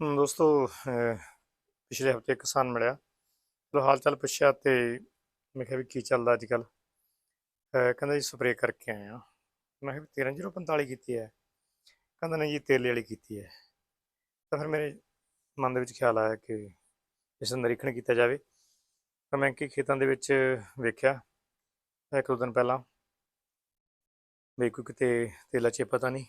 ਦੋਸਤੋ ਪਿਛਲੇ ਹਫ਼ਤੇ ਕਿਸਾਨ ਮਿਲਿਆ। ਚਲੋ ਹਾਲ ਚਾਲ ਪੁੱਛਿਆ ਤੇ ਮੈਂ ਕਿਹਾ ਵੀ ਕੀ ਚੱਲਦਾ ਅੱਜ ਕੱਲ ਕਹਿੰਦਾ ਜੀ ਸਪਰੇਅ ਕਰਕੇ ਆਏ ਆ ਮੈਂ ਕਿਹਾ ਵੀ 13045 ਕੀਤੀ ਹੈ। ਕਹਿੰਦਾ ਨਹੀਂ ਜੀ, ਤੇਲੇ ਵਾਲੀ ਕੀਤੀ ਹੈ। ਤਾਂ ਫਿਰ ਮੇਰੇ ਮਨ ਦੇ ਵਿੱਚ ਖਿਆਲ ਆਇਆ ਕਿ ਇਸ ਦਾ ਨਿਰੀਖਣ ਕੀਤਾ ਜਾਵੇ। ਤਾਂ ਮੈਂ ਕਿ ਖੇਤਾਂ ਦੇ ਵਿੱਚ ਵੇਖਿਆ। ਇੱਕ ਦੋ ਦਿਨ ਪਹਿਲਾਂ ਵੀ ਕੋਈ ਕਿਤੇ ਤੇਲਾ ਚੇਪਾ ਪਤਾ ਨਹੀਂ।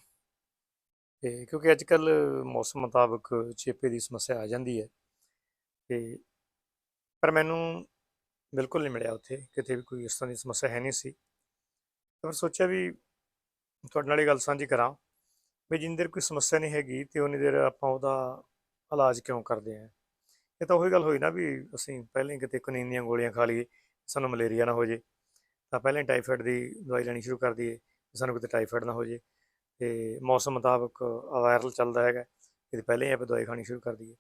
ਤੇ ਕਿਉਂਕਿ ਅੱਜ ਕੱਲ ਮੌਸਮ ਮੁਤਾਬਕ ਚੇਪੇ ਦੀ ਸਮੱਸਿਆ ਆ ਜਾਂਦੀ ਹੈ ਤੇ ਪਰ ਮੈਨੂੰ ਬਿਲਕੁਲ ਨਹੀਂ ਮਿਲਿਆ ਉੱਥੇ, ਕਿਤੇ ਵੀ ਕੋਈ ਇਸ ਤਰ੍ਹਾਂ ਦੀ ਸਮੱਸਿਆ ਹੈ ਨਹੀਂ ਸੀ। ਤਾਂ ਸੋਚਿਆ ਵੀ ਤੁਹਾਡੇ ਨਾਲ ਇਹ ਗੱਲ ਸਾਂਝੀ ਕਰਾਂ ਵੀ ਜਿੰਨੀ ਦੇਰ ਕੋਈ ਸਮੱਸਿਆ ਨਹੀਂ ਹੈਗੀ ਤੇ ਉਨੀ ਦੇਰ ਆਪਾਂ ਉਹਦਾ ਇਲਾਜ ਕਿਉਂ ਕਰਦੇ ਆਂ ਇਹ ਤਾਂ ਉਹੀ ਗੱਲ ਹੋਈ ਨਾ ਵੀ ਅਸੀਂ ਪਹਿਲਾਂ ਹੀ ਕਿਤੇ ਕਨੀਨ ਦੀਆਂ ਗੋਲੀਆਂ ਖਾ ਲਈਏ, ਸਾਨੂੰ ਮਲੇਰੀਆ ਨਾ ਹੋ ਜੇ, ਤਾਂ ਪਹਿਲਾਂ ਹੀ ਟਾਈਫਾਇਡ ਦੀ ਦਵਾਈ ਲੈਣੀ ਸ਼ੁਰੂ ਕਰ ਦਈਏ ਸਾਨੂੰ ਕਿਤੇ ਟਾਈਫਾਇਡ ਨਾ ਹੋ ਜੇ। ਤੇ ਮੌਸਮ ਮੁਤਾਬਕ ਵਾਇਰਲ ਚੱਲਦਾ ਹੈਗਾ। ਇਹਦੇ ਪਹਿਲੇ ਹੀ ਆਪਾਂ ਦਵਾਈ ਖਾਣੀ ਸ਼ੁਰੂ ਕਰ ਦਈਏ।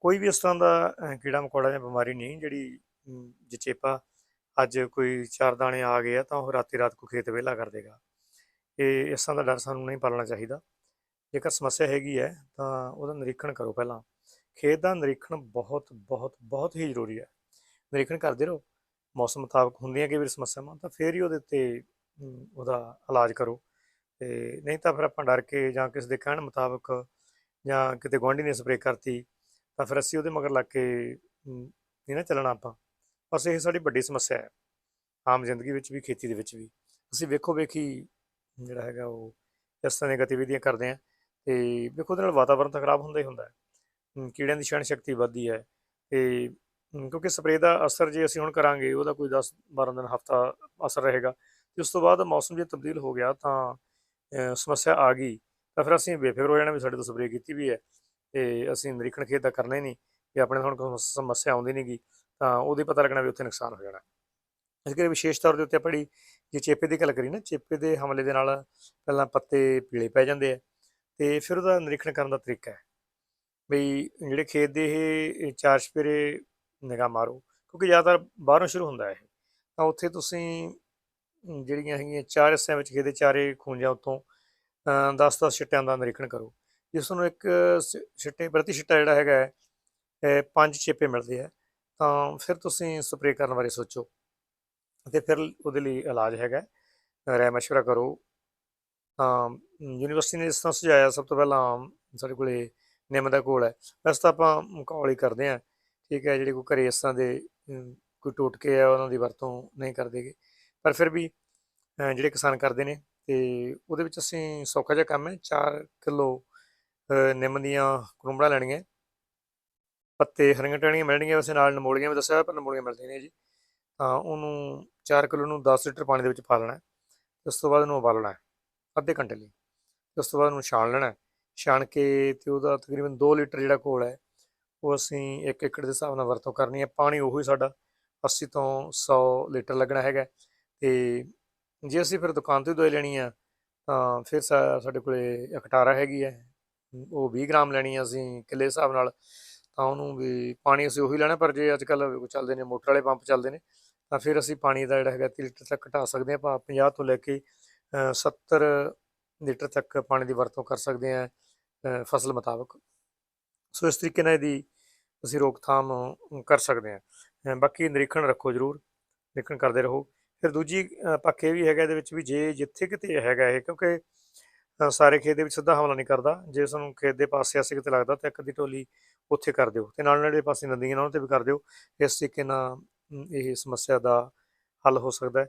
ਕੋਈ ਵੀ ਇਸ ਤਰ੍ਹਾਂ ਦਾ ਕੀੜਾ ਮਕੌੜਾ ਜਾਂ ਬਿਮਾਰੀ ਨਹੀਂ, ਜਿਹੜੀ ਜਚੇਪਾ ਅੱਜ ਕੋਈ ਚਾਰ ਦਾਣੇ ਆ ਗਏ ਆ, ਤਾਂ ਉਹ ਰਾਤੀ ਰਾਤ ਕੋ ਖੇਤ ਵਿਹਲਾ ਕਰ ਦੇਗਾ। ਇਹ ਇਸ ਤਰ੍ਹਾਂ ਦਾ ਡਰ ਸਾਨੂੰ ਨਹੀਂ ਪਾਲਣਾ ਚਾਹੀਦਾ। ਜੇਕਰ ਸਮੱਸਿਆ ਹੈਗੀ ਹੈ, ਤਾਂ ਉਹਦਾ ਨਿਰੀਖਣ ਕਰੋ ਪਹਿਲਾਂ। ਖੇਤ ਦਾ ਨਿਰੀਖਣ ਬਹੁਤ ਬਹੁਤ ਬਹੁਤ ਹੀ ਜ਼ਰੂਰੀ ਹੈ। ਨਿਰੀਖਣ ਕਰਦੇ ਰਹੋ। ਮੌਸਮ ਮੁਤਾਬਕ ਹੁੰਦੀਆਂ ਕਈ ਵਾਰ ਸਮੱਸਿਆਵਾਂ, ਤਾਂ ਫੇਰ ਹੀ ਉਹਦੇ ਉੱਤੇ ਉਹਦਾ ਇਲਾਜ ਕਰੋ। ਤੇ ਨਹੀਂ ਤਾਂ ਫਿਰ ਆਪਾਂ ਡਰ ਕੇ ਜਾਂ ਕਿਸੇ ਦੇ ਕਹਿਣ ਮੁਤਾਬਕ ਜਾਂ ਕਿਤੇ ਗੁਆਂਢੀ ਨੇ ਸਪਰੇਅ ਕਰਤੀ, ਤਾਂ ਫਿਰ ਅਸੀਂ ਉਹਦੇ ਮਗਰ ਲੱਗ ਕੇ ਨਹੀਂ ਨਾ ਚੱਲਣਾ ਆਪਾਂ। ਬਸ ਇਹ ਸਾਡੀ ਵੱਡੀ ਸਮੱਸਿਆ ਹੈ, ਆਮ ਜ਼ਿੰਦਗੀ ਵਿੱਚ ਵੀ, ਖੇਤੀ ਦੇ ਵਿੱਚ ਵੀ। ਅਸੀਂ ਵੇਖੋ ਵੇਖੀ ਜਿਹੜਾ ਹੈਗਾ ਉਹ ਇਸ ਤਰ੍ਹਾਂ ਦੀਆਂ ਗਤੀਵਿਧੀਆਂ ਕਰਦੇ ਆ ਤੇ ਵੇਖੋ ਉਹਦੇ ਨਾਲ ਵਾਤਾਵਰਣ ਤਾਂ ਖਰਾਬ ਹੁੰਦਾ ਹੀ ਹੁੰਦਾ ਹੈ। ਕੀੜਿਆਂ ਦੀ ਸਹਿਣ ਸ਼ਕਤੀ ਵੱਧਦੀ ਹੈ ਤੇ ਕਿਉਂਕਿ ਸਪਰੇਅ ਦਾ ਅਸਰ ਜੇ ਅਸੀਂ ਹੁਣ ਕਰਾਂਗੇ, ਉਹਦਾ ਕੋਈ 10 12 ਦਿਨ ਹਫਤਾ ਅਸਰ ਰਹੇਗਾ ਤੇ ਉਸ ਤੋਂ ਬਾਅਦ ਮੌਸਮ ਜੇ ਤਬਦੀਲ ਹੋ ਗਿਆ ਤਾਂ ਸਮੱਸਿਆ ਆ ਗਈ, ਤਾਂ ਫਿਰ ਅਸੀਂ ਬੇਫਿਕਰ ਹੋ ਜਾਣਾ ਵੀ ਸਾਡੇ ਤੋਂ ਸਪਰੇਅ ਕੀਤੀ ਵੀ ਹੈ ਤੇ ਅਸੀਂ ਨਿਰੀਖਣ ਖੇਤ ਦਾ ਕਰਨਾ ਹੀ ਨਹੀਂ ਕਿ ਆਪਣੇ ਹੁਣ ਕੋਈ ਸਮੱਸਿਆ ਆਉਂਦੀ ਨਹੀਂਗੀ ਤਾਂ ਉਹਦੇ ਪਤਾ ਲੱਗਣਾ ਵੀ ਉੱਥੇ ਨੁਕਸਾਨ ਹੋ ਜਾਣਾ। ਇਸ ਕਰਕੇ ਵਿਸ਼ੇਸ਼ ਤੌਰ ਦੇ ਉੱਤੇ ਆਪਣੀ ਜੇ ਚੇਪੇ ਦੀ ਗੱਲ ਕਰੀ ਨਾ, ਚੇਪੇ ਦੇ ਹਮਲੇ ਦੇ ਨਾਲ ਪਹਿਲਾਂ ਪੱਤੇ ਪੀਲੇ ਪੈ ਜਾਂਦੇ ਆ, ਤੇ ਫਿਰ ਉਹਦਾ ਨਿਰੀਖਣ ਕਰਨ ਦਾ ਤਰੀਕਾ ਹੈ। ਬਈ ਜਿਹੜੇ ਖੇਤ ਦੇ ਇਹ ਚਾਰ ਚਪੇਰੇ ਨਿਗਾਹ ਮਾਰੋ, ਕਿਉਂਕਿ ਜ਼ਿਆਦਾਤਰ ਬਾਹਰੋਂ ਸ਼ੁਰੂ ਹੁੰਦਾ ਇਹ, ਤਾਂ ਉੱਥੇ ਤੁਸੀਂ ਜਿਹੜੀਆਂ ਹੈਗੀਆਂ ਚਾਰ ਹਿੱਸਿਆਂ ਵਿੱਚ ਖੇਤ ਦੇ ਚਾਰੇ ਖੂੰਜਾਂ ਉੱਤੋਂ 10-10 ਛਿੱਟਿਆਂ ਦਾ ਨਿਰੀਖਣ ਕਰੋ। ਜਿਸ ਨੂੰ ਇੱਕ ਸ- ਛਿੱਟੇ, ਪ੍ਰਤੀ ਛਿੱਟਾ ਜਿਹੜਾ ਹੈਗਾ ਪੰਜ ਚੇਪੇ ਮਿਲਦੇ ਆ ਤਾਂ ਫਿਰ ਤੁਸੀਂ ਸਪਰੇਅ ਕਰਨ ਬਾਰੇ ਸੋਚੋ। ਅਤੇ ਫਿਰ ਉਹਦੇ ਲਈ ਇਲਾਜ ਹੈਗਾ ਰਾਏ ਮਸ਼ਵਰਾ ਕਰੋ। ਤਾਂ ਯੂਨੀਵਰਸਿਟੀ ਨੇ ਇਸ ਤਰ੍ਹਾਂ ਸੁਝਾਇਆ, ਸਭ ਤੋਂ ਪਹਿਲਾਂ ਸਾਡੇ ਕੋਲੇ ਨਿੰਮ ਦਾ ਘੋਲ ਹੈ। ਵੈਸੇ ਤਾਂ ਆਪਾਂ ਘੋਲ ਹੀ ਕਰਦੇ ਆ ਠੀਕ ਹੈ, ਜਿਹੜੇ ਕੋਈ ਘਰੇ ਇਸ ਤਰ੍ਹਾਂ ਦੇ ਕੋਈ ਟੋਟਕੇ ਆ, ਉਹਨਾਂ ਦੀ ਵਰਤੋਂ ਨਹੀਂ ਕਰਦੇਗੇ ਪਰ ਫਿਰ ਵੀ ਜਿਹੜੇ ਕਿਸਾਨ ਕਰਦੇ ਨੇ ਤੇ ਉਹਦੇ ਵਿੱਚ ਅਸੀਂ ਸੌਖਾ ਜਿਹਾ ਕੰਮ ਹੈ 4 ਕਿਲੋ ਨਿੰਮ ਦੀਆਂ ਕਰੁੰਬੜਾਂ ਲੈਣੀਆਂ ਪੱਤੇ ਹਰੀਆਂ ਟਹਿਣੀਆਂ ਮਿਲਣਗੀਆਂ ਵੈਸੇ ਨਾਲ ਨਮੋਲੀਆਂ ਵੀ ਦੱਸਿਆ ਹੋਇਆ, ਪਰ ਨਮੋਲੀਆਂ ਮਿਲਦੀਆਂ ਨੇ ਜੀ। ਤਾਂ ਉਹਨੂੰ 4 ਕਿਲੋ ਨੂੰ 10 ਲੀਟਰ ਪਾਣੀ ਦੇ ਵਿੱਚ ਪਾ ਲੈਣਾ ਉਸ ਤੋਂ ਬਾਅਦ ਉਹਨੂੰ ਉਬਾਲਣਾ ਅੱਧੇ ਘੰਟੇ ਲਈ। ਉਸ ਤੋਂ ਬਾਅਦ ਉਹਨੂੰ ਛਾਣ ਲੈਣਾ ਛਾਣ ਕੇ ਤੇ ਉਹਦਾ ਤਕਰੀਬਨ 2 ਲੀਟਰ ਜਿਹੜਾ ਘੋਲ ਹੈ ਉਹ ਅਸੀਂ 1 ਏਕੜ ਦੇ ਹਿਸਾਬ ਨਾਲ ਵਰਤੋਂ ਕਰਨੀ ਹੈ। ਪਾਣੀ ਉਹੀ ਸਾਡਾ 80 ਤੋਂ 100 ਲੀਟਰ ਲੱਗਣਾ ਹੈਗਾ ਤੇ ਜੇ ਅਸੀਂ ਫਿਰ ਦੁਕਾਨ ਤੋਂ ਦਵਾਈ ਲੈਣੀ ਆ ਤਾਂ ਫਿਰ ਸਾ- ਸਾਡੇ ਕੋਲੇ ਅਖਟਾਰਾ ਹੈਗੀ ਹੈ ਉਹ 20 ਗ੍ਰਾਮ ਲੈਣੀ ਆ ਅਸੀਂ ਕਿੱਲੇ ਹਿਸਾਬ ਨਾਲ ਤਾਂ ਉਹਨੂੰ ਵੀ ਪਾਣੀ ਅਸੀਂ ਉਹੀ ਲੈਣਾ ਪਰ ਜੇ ਅੱਜ ਕੱਲ ਚੱਲਦੇ ਨੇ ਮੋਟਰ ਵਾਲੇ ਪੰਪ ਚੱਲਦੇ ਨੇ ਤਾਂ ਫਿਰ ਅਸੀਂ ਪਾਣੀ ਦਾ ਜਿਹੜਾ ਹੈਗਾ 30 ਲੀਟਰ ਤੱਕ ਘਟਾ ਸਕਦੇ ਹਾਂ ਆਪਾਂ 50 ਤੋਂ ਲੈ ਕੇ ਅ, 70 ਲੀਟਰ ਤੱਕ ਪਾਣੀ ਦੀ ਵਰਤੋਂ ਕਰ ਸਕਦੇ ਹਾਂ ਫਸਲ ਮੁਤਾਬਕ। ਸੋ ਇਸ ਤਰੀਕੇ ਨਾਲ ਇਹਦੀ ਅਸੀਂ ਰੋਕਥਾਮ ਕਰ ਸਕਦੇ ਹਾਂ ਬਾਕੀ ਨਿਰੀਖਣ ਰੱਖੋ ਜ਼ਰੂਰ ਨਿਰੀਖਣ ਕਰਦੇ ਰਹੋ। ਫਿਰ ਦੂਜੀ ਪੱਖ ਇਹ ਵੀ ਹੈਗਾ ਇਹਦੇ ਵਿੱਚ ਵੀ ਜੇ ਜਿੱਥੇ ਕਿਤੇ ਹੈਗਾ ਇਹ ਕਿਉਂਕਿ ਸਾਰੇ ਖੇਤ ਦੇ ਵਿੱਚ ਸਿੱਧਾ ਹਮਲਾ ਨਹੀਂ ਕਰਦਾ। ਜੇ ਤੁਹਾਨੂੰ ਖੇਤ ਦੇ ਪਾਸੇ ਆਸੇ ਕਿਤੇ ਲੱਗਦਾ ਤਾਂ ਇੱਕ ਅੱਧੀ ਟੋਲੀ ਉੱਥੇ ਕਰ ਦਿਓ ਤੇ ਨਾਲ ਨਾਲ ਪਾਸੇ ਨਦੀਆਂ ਨੇ ਉਹਨਾਂ ਤੇ ਵੀ ਕਰ ਦਿਓ। ਇਸ ਤਰੀਕੇ ਨਾਲ ਇਹ ਸਮੱਸਿਆ ਦਾ ਹੱਲ ਹੋ ਸਕਦਾ ਹੈ।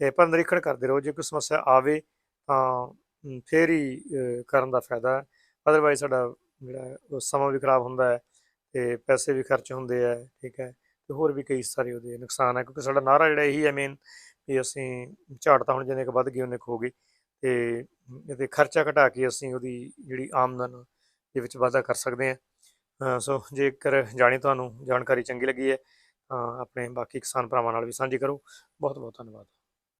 ਤੇ ਪਰ ਨਿਰੀਖਣ ਕਰਦੇ ਰਹੋ। ਜੇ ਕੋਈ ਸਮੱਸਿਆ ਆਵੇ ਤਾਂ ਅਮ, ਫੇਰ ਹੀ ਕਰਨ ਦਾ ਫਾਇਦਾ ਹੈ। ਅਦਰਵਾਈਜ਼ ਸਾਡਾ ਜਿਹੜਾ ਸਮਾਂ ਵੀ ਖਰਾਬ ਹੁੰਦਾ ਹੈ ਤੇ ਪੈਸੇ ਵੀ ਖਰਚ ਹੁੰਦੇ ਆ ਠੀਕ ਹੈ। ਤੇ ਹੋਰ ਵੀ ਕਈ ਸਾਰੇ ਉਹਦੇ ਨੁਕਸਾਨ ਹੈ ਕਿਉਂਕਿ ਸਾਡਾ ਨਾਰਾ ਜਿਹੜਾ ਇਹੀ ਹੈ ਮੇਨ ਵੀ ਅਸੀਂ ਝਾੜ ਤਾਂ ਹੁਣ ਜਿੰਨੇ ਕੁ ਵੱਧ ਗਈ ਉਹਨੇ ਕੁ ਹੋ ਗਈ ਤੇ ਇਹਦੇ ਖਰਚਾ ਘਟਾ ਕੇ ਅਸੀਂ ਉਹਦੀ ਜਿਹੜੀ ਆਮਦਨ ਦੇ ਵਿੱਚ ਵਾਧਾ ਕਰ ਸਕਦੇ ਹਾਂ। ਸੋ ਜੇਕਰ ਜਾਣੀ ਤੁਹਾਨੂੰ ਜਾਣਕਾਰੀ ਚੰਗੀ ਲੱਗੀ ਹੈ ਤਾਂ ਆਪਣੇ ਬਾਕੀ ਕਿਸਾਨ ਭਰਾਵਾਂ ਨਾਲ ਵੀ ਸਾਂਝੀ ਕਰੋ। ਬਹੁਤ ਬਹੁਤ ਧੰਨਵਾਦ।